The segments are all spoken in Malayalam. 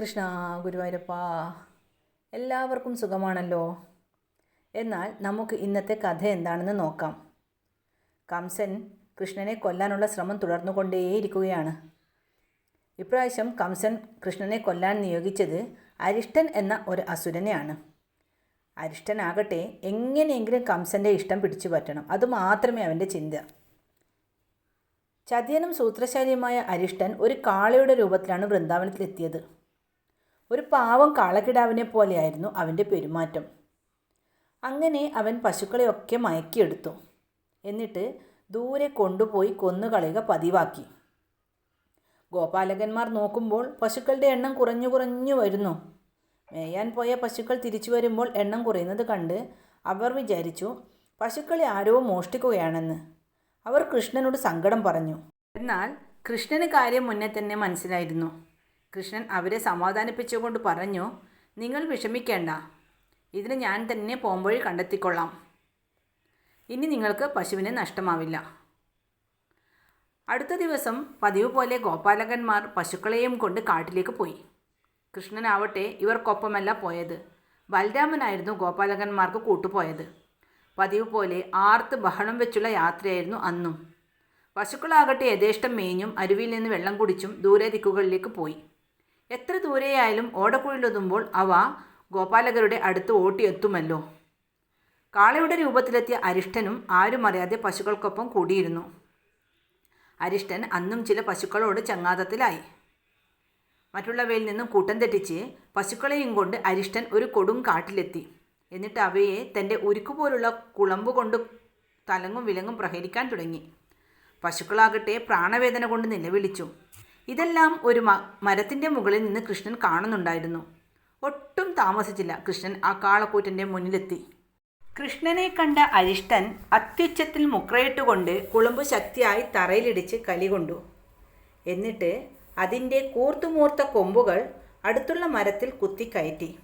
കൃഷ്ണ ഗുരുവായൂരപ്പ എല്ലാവർക്കും സുഖമാണല്ലോ. എന്നാൽ നമുക്ക് ഇന്നത്തെ കഥ എന്താണെന്ന് നോക്കാം. കംസൻ കൃഷ്ണനെ കൊല്ലാനുള്ള ശ്രമം തുടർന്നുകൊണ്ടേയിരിക്കുകയാണ്. ഇപ്രാവശ്യം കംസൻ കൃഷ്ണനെ കൊല്ലാൻ നിയോഗിച്ചത് അരിഷ്ടൻ എന്ന ഒരു അസുരനെയാണ്. അരിഷ്ടനാകട്ടെ എങ്ങനെയെങ്കിലും കംസന്റെ ഇഷ്ടം പിടിച്ചു പറ്റണം. അതുമാത്രമേ അവന്റെ ചിന്ത. ചതിയനും സൂത്രശാലിയുമായ അരിഷ്ടൻ ഒരു കാളയുടെ രൂപത്തിലാണ് വൃന്ദാവനത്തിലെത്തിയത്. ഒരു പാവം കാളക്കിടാവിനെ പോലെയായിരുന്നു അവന്റെ പെരുമാറ്റം. അങ്ങനെ അവൻ പശുക്കളെയൊക്കെ മയക്കിയെടുത്തു. എന്നിട്ട് ദൂരെ കൊണ്ടുപോയി കൊന്നുകളയുക പതിവാക്കി. ഗോപാലകന്മാർ നോക്കുമ്പോൾ പശുക്കളുടെ എണ്ണം കുറഞ്ഞു കുറഞ്ഞു വരുന്നു. മേയാൻ പോയ പശുക്കൾ തിരിച്ചു വരുമ്പോൾ എണ്ണം കുറയുന്നത് കണ്ട് അവർ വിചാരിച്ചു പശുക്കളെ ആരോ മോഷ്ടിക്കുകയാണെന്ന്. അവർ കൃഷ്ണനോട് സങ്കടം പറഞ്ഞു. എന്നാൽ കൃഷ്ണന് കാര്യം മുന്നേ തന്നെ മനസ്സിലായിരുന്നു. കൃഷ്ണൻ അവരെ സമാധാനിപ്പിച്ചുകൊണ്ട് പറഞ്ഞു നിങ്ങൾ വിഷമിക്കേണ്ട. ഇതിന് ഞാൻ തന്നെ പോംവഴി കണ്ടെത്തിക്കൊള്ളാം. ഇനി നിങ്ങൾക്ക് പശുവിനെ നഷ്ടമാവില്ല. അടുത്ത ദിവസം പതിവ് പോലെ ഗോപാലകന്മാർ പശുക്കളെയും കൊണ്ട് കാട്ടിലേക്ക് പോയി. കൃഷ്ണനാവട്ടെ ഇവർക്കൊപ്പമല്ല പോയത്. ബലരാമനായിരുന്നു ഗോപാലകന്മാർക്ക് കൂട്ടുപോയത്. പതിവ് പോലെ ആർത്ത് ബഹളം വെച്ചുള്ള യാത്രയായിരുന്നു അന്നും. പശുക്കളാകട്ടെ യഥേഷ്ടം മേഞ്ഞും അരുവിയിൽ നിന്ന് വെള്ളം കുടിച്ചും ദൂരെ ദിക്കുകളിലേക്ക് പോയി. എത്ര ദൂരെയായാലും ഓടക്കുഴലൊതുമ്പോൾ അവ ഗോപാലകരുടെ അടുത്ത് ഓട്ടിയെത്തുമല്ലോ. കാളയുടെ രൂപത്തിലെത്തിയ അരിഷ്ടനും ആരും അറിയാതെ പശുക്കൾക്കൊപ്പം കൂടിയിരുന്നു. അരിഷ്ടൻ അന്നും ചില പശുക്കളോട് ചങ്ങാതത്തിലായി മറ്റുള്ളവയിൽ നിന്നും കൂട്ടം തെറ്റിച്ച് പശുക്കളെയും കൊണ്ട് അരിഷ്ടൻ ഒരു കൊടും കാട്ടിലെത്തി. എന്നിട്ട് അവയെ തന്റെ ഉരുക്കുപോലുള്ള കുളമ്പ് കൊണ്ട് തലങ്ങും വിലങ്ങും പ്രഹരിക്കാൻ തുടങ്ങി. പശുക്കളാകട്ടെ പ്രാണവേദന കൊണ്ട് നിലവിളിച്ചു. ഇതെല്ലാം ഒരു മരത്തിന്റെ മുകളിൽ നിന്ന് കൃഷ്ണൻ കാണുന്നുണ്ടായിരുന്നു. ഒട്ടും താമസിച്ചില്ല. കൃഷ്ണൻ ആ കാളക്കൂറ്റന്റെ മുന്നിലെത്തി. കൃഷ്ണനെ കണ്ട അരിഷ്ടൻ അത്യുച്ചത്തിൽ മുക്രയിട്ടുകൊണ്ട് കുളമ്പ് ശക്തിയായി തറയിലിടിച്ച് കലികൊണ്ടു എന്നിട്ട് അതിന്റെ കൂർത്തുമൂർത്ത കൊമ്പുകൾ അടുത്തുള്ള മരത്തിൽ കുത്തിക്കയറ്റി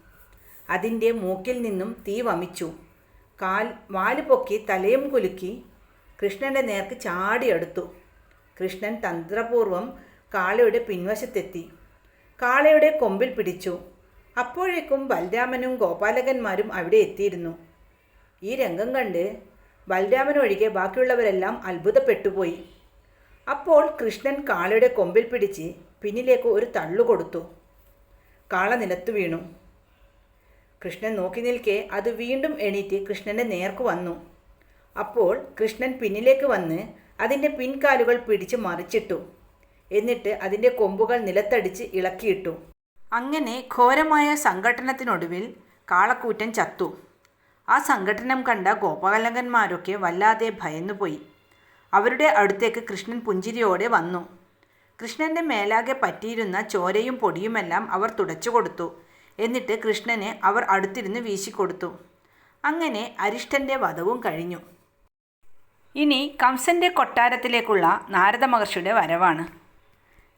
അതിന്റെ മൂക്കിൽ നിന്നും തീ വമിച്ചു. കാൽ വാൽ പൊക്കി തലയും കുലുക്കി കൃഷ്ണന്റെ നേർക്ക് ചാടിയെടുത്തു. കൃഷ്ണൻ തന്ത്രപൂർവം കാളയുടെ പിൻവശത്തെത്തി. കാളയുടെ കൊമ്പിൽ പിടിച്ചു. അപ്പോഴേക്കും ബലരാമനും ഗോപാലകന്മാരും അവിടെ എത്തിയിരുന്നു. ഈ രംഗം കണ്ട് ബലരാമനൊഴികെ ബാക്കിയുള്ളവരെല്ലാം അത്ഭുതപ്പെട്ടുപോയി. അപ്പോൾ കൃഷ്ണൻ കാളയുടെ കൊമ്പിൽ പിടിച്ച് പിന്നിലേക്ക് ഒരു തള്ളു കൊടുത്തു. കാള നിലത്തു വീണു. കൃഷ്ണൻ നോക്കി നിൽക്കെ അത് വീണ്ടും എണീറ്റ് കൃഷ്ണന്റെ നേർക്ക് വന്നു. അപ്പോൾ കൃഷ്ണൻ പിന്നിലേക്ക് വന്ന് അതിന്റെ പിൻകാലുകൾ പിടിച്ച് മറിച്ചിട്ടു. എന്നിട്ട് അതിന്റെ കൊമ്പുകൾ നിലത്തടിച്ച് ഇളക്കിയിട്ടു. അങ്ങനെ ഘോരമായ സംഘട്ടനത്തിനൊടുവിൽ കാളക്കൂറ്റൻ ചത്തു. ആ സംഘടനം കണ്ട ഗോപാലകന്മാരൊക്കെ വല്ലാതെ ഭയന്നുപോയി അവരുടെ അടുത്തേക്ക് കൃഷ്ണൻ പുഞ്ചിരിയോടെ വന്നു. കൃഷ്ണന്റെ മേലാകെ പറ്റിയിരുന്ന ചോരയും പൊടിയുമെല്ലാം അവർ തുടച്ചു കൊടുത്തു. എന്നിട്ട് കൃഷ്ണനെ അവർ അടുത്തിരുന്ന് വീശിക്കൊടുത്തു. അങ്ങനെ അരിഷ്ടന്റെ വധവും കഴിഞ്ഞു. ഇനി കംസന്റെ കൊട്ടാരത്തിലേക്കുള്ള നാരദ മഹർഷിയുടെ വരവാണ്.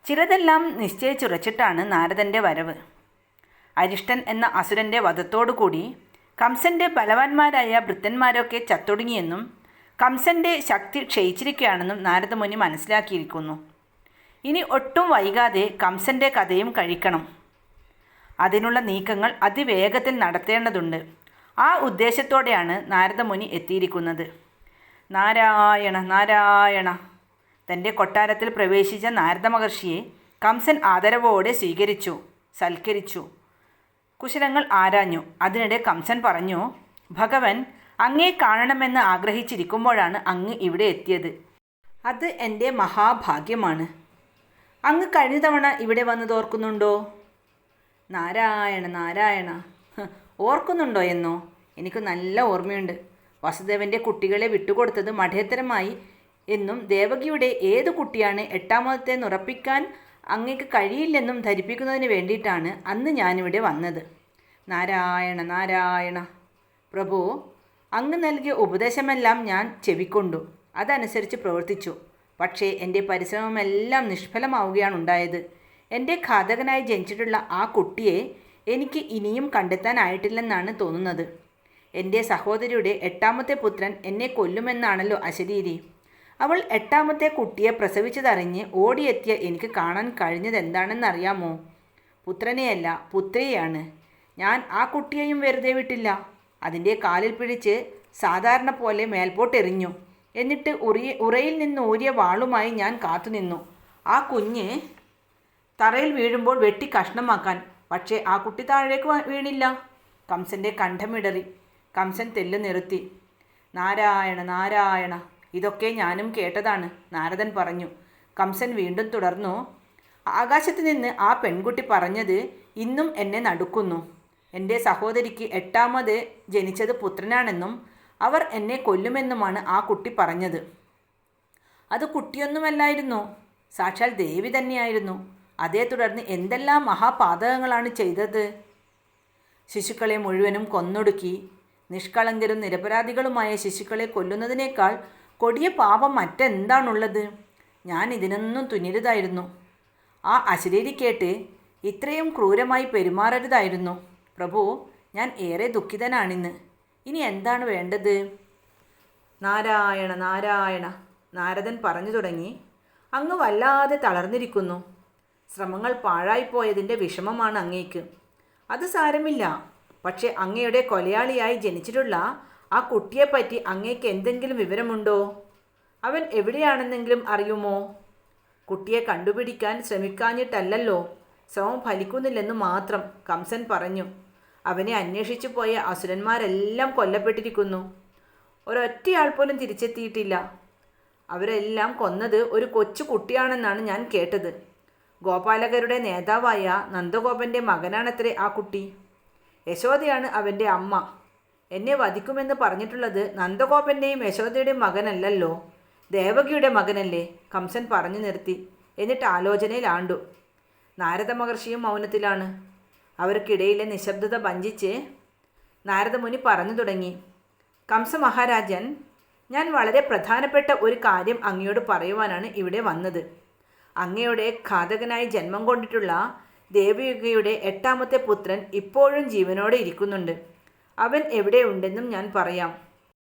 ചിലതെല്ലാം നിശ്ചയിച്ചുറച്ചിട്ടാണ് നാരദന്റെ വരവ്. അരിഷ്ടൻ എന്ന അസുരന്റെ വധത്തോടുകൂടി കംസന്റെ ബലവാന്മാരായ ഭൃത്തന്മാരൊക്കെ ചത്തൊടുങ്ങിയെന്നും കംസന്റെ ശക്തി ക്ഷയിച്ചിരിക്കുകയാണെന്നും നാരദമുനി മനസ്സിലാക്കിയിരിക്കുന്നു. ഇനി ഒട്ടും വൈകാതെ കംസന്റെ കഥയും കഴിക്കണം. അതിനുള്ള നീക്കങ്ങൾ അതിവേഗത്തിൽ നടത്തേണ്ടതുണ്ട്. ആ ഉദ്ദേശത്തോടെയാണ് നാരദമുനി എത്തിയിരിക്കുന്നത്. നാരായണ നാരായണ തന്റെ കൊട്ടാരത്തിൽ പ്രവേശിച്ച നാരദ മഹർഷിയെ കംസൻ ആദരവോടെ സ്വീകരിച്ചു സൽക്കരിച്ചു. കുശലങ്ങൾ ആരാഞ്ഞു? അതിനിടെ കംസൻ പറഞ്ഞു ഭഗവൻ അങ്ങേ കാണണമെന്ന് ആഗ്രഹിച്ചിരിക്കുമ്പോഴാണ് അങ്ങ് ഇവിടെ എത്തിയത്. അത് എന്റെ മഹാഭാഗ്യമാണ്. അങ്ങ് കഴിഞ്ഞ തവണ ഇവിടെ വന്നത് ഓർക്കുന്നുണ്ടോ? നാരായണ നാരായണ. ഓർക്കുന്നുണ്ടോ എന്നോ? എനിക്ക് നല്ല ഓർമ്മയുണ്ട്. വസുദേവന്റെ കുട്ടികളെ വിട്ടുകൊടുത്തത് മഠേത്തരമായി എന്നും ദേവകിയുടെ ഏത് കുട്ടിയാണ് എട്ടാമത്തെ ഉറപ്പിക്കാൻ അങ്ങേക്ക് കഴിയില്ലെന്നും ധരിപ്പിക്കുന്നതിന് വേണ്ടിയിട്ടാണ് അന്ന് ഞാനിവിടെ വന്നത്. നാരായണ നാരായണ. പ്രഭു അങ്ങ് നൽകിയ ഉപദേശമെല്ലാം ഞാൻ ചെവിക്കൊണ്ടു. അതനുസരിച്ച് പ്രവർത്തിച്ചു. പക്ഷേ എന്റെ പരിശ്രമമെല്ലാം നിഷ്ഫലമാവുകയാണ് ഉണ്ടായത് എന്റെ ഘാതകനായി ജനിച്ചിട്ടുള്ള ആ കുട്ടിയെ എനിക്ക് ഇനിയും കണ്ടെത്താനായിട്ടില്ലെന്നാണ് തോന്നുന്നത്. എന്റെ സഹോദരിയുടെ എട്ടാമത്തെ പുത്രൻ എന്നെ കൊല്ലുമെന്നാണല്ലോ അശരീരി. അവൾ എട്ടാമത്തെ കുട്ടിയെ പ്രസവിച്ചതറിഞ്ഞ് ഓടിയെത്തിയ എനിക്ക് കാണാൻ കഴിഞ്ഞത് എന്താണെന്നറിയാമോ പുത്രനെയല്ല പുത്രിയെയാണ്. ഞാൻ ആ കുട്ടിയെയും വെറുതെ വിട്ടില്ല. അതിന്റെ കാലിൽ പിടിച്ച് സാധാരണ പോലെ മേൽപോട്ടെറിഞ്ഞു എന്നിട്ട് ഉറിയ ഉറയിൽ നിന്ന് ഊരിയ വാളുമായി ഞാൻ കാത്തുനിന്നു ആ കുഞ്ഞ് തറയിൽ വീഴുമ്പോൾ വെട്ടി കഷ്ണമാക്കാൻ. പക്ഷേ ആ കുട്ടി താഴേക്ക് വീണില്ല. കംസന്റെ കണ്ഠമിടറി കംസൻ തെല്ലു നിർത്തി നാരായണ നാരായണ. ഇതൊക്കെ ഞാനും കേട്ടതാണ് നാരദൻ പറഞ്ഞു. കംസൻ വീണ്ടും തുടർന്നു ആകാശത്ത് നിന്ന് ആ പെൺകുട്ടി പറഞ്ഞത് ഇന്നും എന്നെ നടുക്കുന്നു. എന്റെ സഹോദരിക്ക് എട്ടാമത് ജനിച്ചത് പുത്രനാണെന്നും അവർ എന്നെ കൊല്ലുമെന്നുമാണ് ആ കുട്ടി പറഞ്ഞത്. അത് കുട്ടിയൊന്നുമല്ലായിരുന്നു സാക്ഷാൽ ദേവി തന്നെയായിരുന്നു. അതേ തുടർന്ന് എന്തെല്ലാം മഹാപാതകങ്ങളാണ് ചെയ്തത്. ശിശുക്കളെ മുഴുവനും കൊന്നൊടുക്കി നിഷ്കളങ്കരും നിരപരാധികളുമായ ശിശുക്കളെ കൊല്ലുന്നതിനേക്കാൾ കൊടിയ പാപം മറ്റെന്താണുള്ളത്? ഞാൻ ഇതിനൊന്നും തുനിരുതായിരുന്നു ആ അശരീരി കേട്ട് ഇത്രയും ക്രൂരമായി പെരുമാറരുതായിരുന്നു. പ്രഭു ഞാൻ ഏറെ ദുഃഖിതനാണിന്ന്. ഇനി എന്താണ് വേണ്ടത്? നാരായണ നാരായണ നാരദൻ പറഞ്ഞു തുടങ്ങി. അങ്ങ് വല്ലാതെ തളർന്നിരിക്കുന്നു. ശ്രമങ്ങൾ പാഴായിപ്പോയതിന്റെ വിഷമമാണ് അങ്ങേക്ക്. അത് സാരമില്ല. പക്ഷേ അങ്ങയുടെ കൊലയാളിയായി ജനിച്ചിട്ടുള്ള ആ കുട്ടിയെപ്പറ്റി അങ്ങേക്ക് എന്തെങ്കിലും വിവരമുണ്ടോ? അവൻ എവിടെയാണെന്നെങ്കിലും അറിയുമോ? കുട്ടിയെ കണ്ടുപിടിക്കാൻ ശ്രമിക്കാഞ്ഞിട്ടല്ലല്ലോ. ശ്രമം ഫലിക്കുന്നില്ലെന്ന് മാത്രം കംസൻ പറഞ്ഞു. അവനെ അന്വേഷിച്ചു പോയ അസുരന്മാരെല്ലാം കൊല്ലപ്പെട്ടിരിക്കുന്നു. ഒരൊറ്റയാൾ പോലും തിരിച്ചെത്തിയിട്ടില്ല. അവരെല്ലാം കൊന്നത് ഒരു കൊച്ചു കുട്ടിയാണെന്നാണ് ഞാൻ കേട്ടത്. ഗോപാലകരുടെ നേതാവായ നന്ദഗോപന്റെ മകനാണത്രേ ആ കുട്ടി. യശോദയാണ് അവന്റെ അമ്മ. എന്നെ വധിക്കുമെന്ന് പറഞ്ഞിട്ടുള്ളത് നന്ദഗോപന്റെയും യശോദയുടെയും മകനല്ലല്ലോ. ദേവകിയുടെ മകനല്ലേ? കംസൻ പറഞ്ഞു നിർത്തി. എന്നിട്ട് ആലോചനയിലാണ്ടു നാരദ മഹർഷിയും മൗനത്തിലാണ്. അവർക്കിടയിലെ നിശബ്ദത ഭഞ്ചിച്ച് നാരദമുനി പറഞ്ഞു തുടങ്ങി. കംസ മഹാരാജൻ ഞാൻ വളരെ പ്രധാനപ്പെട്ട ഒരു കാര്യം അങ്ങയോട് പറയുവാനാണ് ഇവിടെ വന്നത്. അങ്ങയുടെ ഘാതകനായി ജന്മം കൊണ്ടിട്ടുള്ള ദേവയുഗയുടെ എട്ടാമത്തെ പുത്രൻ ഇപ്പോഴും ജീവനോടെ ഇരിക്കുന്നുണ്ട്. അവൻ എവിടെയുണ്ടെന്നും ഞാൻ പറയാം.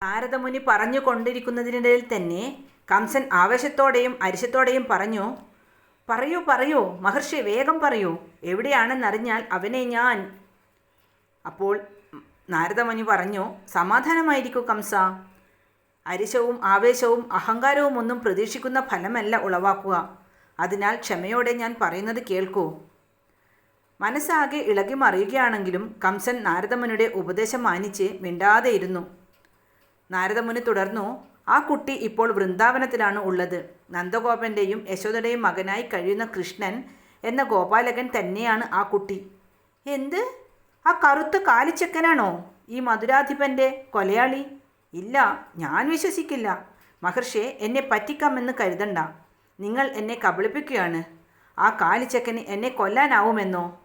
നാരദമുനി പറഞ്ഞു കൊണ്ടിരിക്കുന്നതിനിടയിൽ തന്നെ കംസൻ ആവേശത്തോടെയും അരിശത്തോടെയും പറഞ്ഞു പറയൂ പറയൂ മഹർഷി വേഗം പറയൂ എവിടെയാണെന്നറിഞ്ഞാൽ അവനെ ഞാൻ അപ്പോൾ നാരദമുനി പറഞ്ഞു സമാധാനമായിരിക്കൂ കംസ. അരിശവും ആവേശവും അഹങ്കാരവും ഒന്നും പ്രതീക്ഷിക്കുന്ന ഫലമല്ല ഉളവാക്കുക. അതിനാൽ ക്ഷമയോടെ ഞാൻ പറയുന്നത് കേൾക്കൂ. മനസ്സാകെ ഇളകി മറിയുകയാണെങ്കിലും കംസൻ നാരദമുനിയുടെ ഉപദേശം മാനിച്ച് മിണ്ടാതെയിരുന്നു. നാരദമുനി തുടർന്നു ആ കുട്ടി ഇപ്പോൾ വൃന്ദാവനത്തിലാണ് ഉള്ളത്. നന്ദഗോപന്റെയും യശോദയുടെയും മകനായി കഴിയുന്ന കൃഷ്ണൻ എന്ന ഗോപാലകൻ തന്നെയാണ് ആ കുട്ടി. എന്ത്? ആ കറുത്ത കാലിച്ചക്കനാണോ? ഈ മധുരാധിപന്റെ കൊലയാളി? ഇല്ല ഞാൻ വിശ്വസിക്കില്ല. മഹർഷിയെ എന്നെ പറ്റിക്കാമെന്ന് കരുതണ്ട. നിങ്ങൾ എന്നെ കബളിപ്പിക്കുകയാണ്. ആ കാലിച്ചക്കന് എന്നെ കൊല്ലാനാവുമെന്നോ?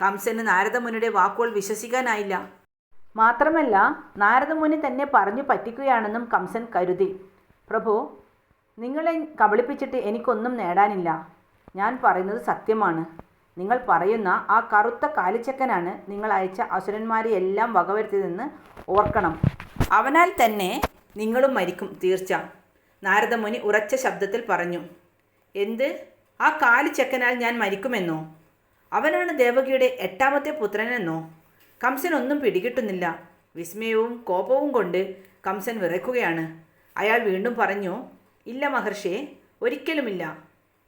കംസന് നാരദമുനിയുടെ വാക്കുകൾ വിശ്വസിക്കാനായില്ല. മാത്രമല്ല നാരദമുനി തന്നെ പറഞ്ഞു പറ്റിക്കുകയാണെന്നും കംസൻ കരുതി. പ്രഭു നിങ്ങളെ കബളിപ്പിച്ചിട്ട് എനിക്കൊന്നും നേടാനില്ല. ഞാൻ പറയുന്നത് സത്യമാണ്. നിങ്ങൾ പറയുന്ന ആ കറുത്ത കാലിച്ചക്കനാണ് നിങ്ങൾ അയച്ച അസുരന്മാരെ എല്ലാം വകവരുത്തിയതെന്ന് ഓർക്കണം. അവനാൽ തന്നെ നിങ്ങളും മരിക്കും തീർച്ച നാരദമുനി ഉറച്ച ശബ്ദത്തിൽ പറഞ്ഞു. എന്ത്? ആ കാലിച്ചക്കനാൽ ഞാൻ മരിക്കുമെന്നോ? അവനാണ് ദേവകിയുടെ എട്ടാമത്തെ പുത്രനെന്നോ? കംസൻ ഒന്നും പിടികിട്ടുന്നില്ല. വിസ്മയവും കോപവും കൊണ്ട് കംസൻ വിറയ്ക്കുകയാണ്. അയാൾ വീണ്ടും പറഞ്ഞു ഇല്ല മഹർഷിയെ ഒരിക്കലുമില്ല.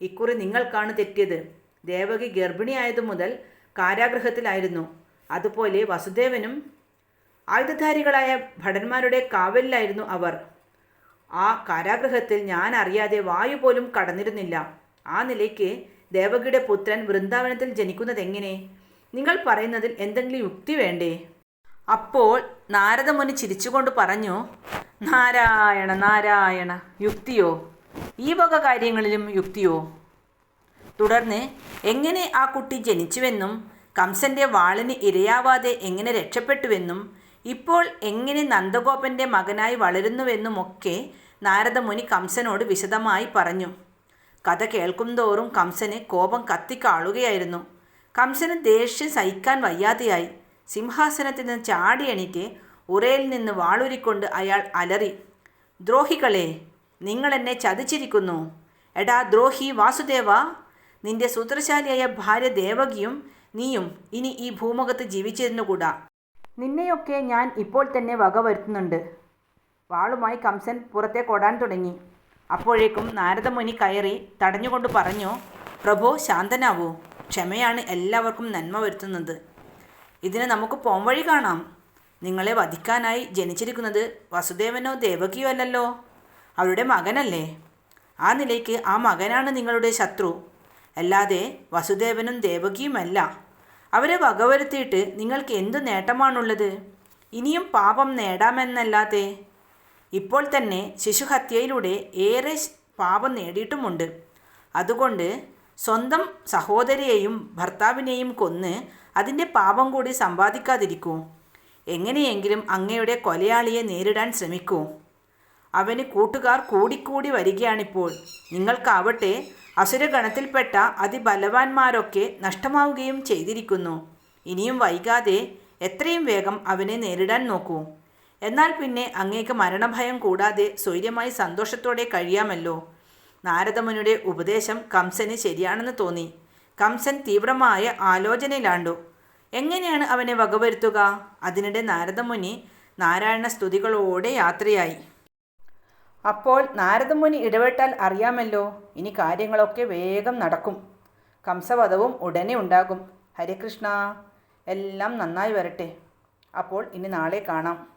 ഇക്കുറി നിങ്ങൾക്കാണ് തെറ്റിയത്. ദേവകി ഗർഭിണിയായതു മുതൽ കാരാഗ്രഹത്തിലായിരുന്നു അതുപോലെ വസുദേവനും ആയുധധാരികളായ ഭടന്മാരുടെ കാവലിലായിരുന്നു അവർ. ആ കാരാഗ്രഹത്തിൽ ഞാൻ അറിയാതെ വായു പോലും കടന്നിരുന്നില്ല. ആ നിലയ്ക്ക് ദേവകിയുടെ പുത്രൻ വൃന്ദാവനത്തിൽ ജനിക്കുന്നത് എങ്ങനെ നിങ്ങൾ പറയുന്നതിൽ എന്തെങ്കിലും യുക്തി വേണ്ടേ? അപ്പോൾ നാരദമുനി ചിരിച്ചുകൊണ്ട് പറഞ്ഞു നാരായണ നാരായണ യുക്തിയോ? ഈ വക കാര്യങ്ങളിലും യുക്തിയോ? തുടർന്ന് എങ്ങനെ ആ കുട്ടി ജനിച്ചുവെന്നും കംസന്റെ വാളിന് ഇരയാവാതെ എങ്ങനെ രക്ഷപ്പെട്ടുവെന്നും ഇപ്പോൾ എങ്ങനെ നന്ദഗോപന്റെ മകനായി വളരുന്നുവെന്നുമൊക്കെ നാരദമുനി കംസനോട് വിശദമായി പറഞ്ഞു. കഥ കേൾക്കുംതോറും കംസന് കോപം കത്തിക്കാളുകയായിരുന്നു. കംസന് ദേഷ്യം സഹിക്കാൻ വയ്യാതെയായി. സിംഹാസനത്തിൽ നിന്ന് ചാടി എണീറ്റ് ഉറയിൽ നിന്ന് വാളൂരിക്കൊണ്ട് അയാൾ അലറി ദ്രോഹികളെ നിങ്ങൾ എന്നെ ചതിച്ചിരിക്കുന്നു. എടാ ദ്രോഹി വാസുദേവ നിന്റെ സൂത്രശാലിയായ ഭാര്യ ദേവകിയും നീയും ഇനി ഈ ഭൂമുഖത്ത് ജീവിച്ചിരുന്നുകൂടാ. നിന്നെയൊക്കെ ഞാൻ ഇപ്പോൾ തന്നെ വകവരുത്തുന്നുണ്ട്. വാളുമായി കംസൻ പുറത്തേക്ക് ഓടാൻ തുടങ്ങി. അപ്പോഴേക്കും നാരദമുനി കയറി തടഞ്ഞുകൊണ്ട് പറഞ്ഞു പ്രഭു ശാന്തനാവൂ. ക്ഷമയാണ് എല്ലാവർക്കും നന്മ വരുത്തുന്നത്. ഇതിന് നമുക്ക് പോംവഴി കാണാം. നിങ്ങളെ വധിക്കാനായി ജനിച്ചിരിക്കുന്നത് വസുദേവനോ ദേവകിയോ അല്ലല്ലോ? അവരുടെ മകനല്ലേ? ആ നിലയ്ക്ക് ആ മകനാണ് നിങ്ങളുടെ ശത്രു. അല്ലാതെ വസുദേവനും ദേവകിയുമല്ല. അവരെ വകവരുത്തിയിട്ട് നിങ്ങൾക്ക് എന്തു നേട്ടമാണുള്ളത്? ഇനിയും പാപം നേടാമെന്നല്ലാതെ ഇപ്പോൾ തന്നെ ശിശുഹത്യയിലൂടെ ഏറെ പാപം നേടിയിട്ടുമുണ്ട്. അതുകൊണ്ട് സ്വന്തം സഹോദരിയെയും ഭർത്താവിനെയും കൊന്ന് അതിന്റെ പാപം കൂടി സമ്പാദിക്കാതിരിക്കൂ. എങ്ങനെയെങ്കിലും അങ്ങയുടെ കൊലയാളിയെ നേരിടാൻ ശ്രമിക്കൂ. അവന് കൂട്ടുകാർ കൂടിക്കൂടി വരികയാണിപ്പോൾ. നിങ്ങൾക്കാവട്ടെ അസുരഗണത്തിൽപ്പെട്ട അതിബലവാന്മാരൊക്കെ നഷ്ടമാവുകയും ചെയ്തിരിക്കുന്നു. ഇനിയും വൈകാതെ എത്രയും വേഗം അവനെ നേരിടാൻ നോക്കൂ. എന്നാൽ പിന്നെ അങ്ങേക്ക് മരണഭയം കൂടാതെ സ്വൈര്യമായി സന്തോഷത്തോടെ കഴിയാമല്ലോ. നാരദമുനിയുടെ ഉപദേശം കംസന് ശരിയാണെന്ന് തോന്നി. കംസൻ തീവ്രമായ ആലോചനയിലാണ്ടു. എങ്ങനെയാണ് അവനെ വകവരുത്തുക? അതിനിടെ നാരദമുനി നാരായണ സ്തുതികളോടെ യാത്രയായി. അപ്പോൾ നാരദമുനി ഇടപെട്ടാൽ അറിയാമല്ലോ ഇനി കാര്യങ്ങളൊക്കെ വേഗം നടക്കും. കംസവധവും ഉടനെ ഉണ്ടാകും. ഹരികൃഷ്ണ എല്ലാം നന്നായി വരട്ടെ. അപ്പോൾ ഇനി നാളെ കാണാം.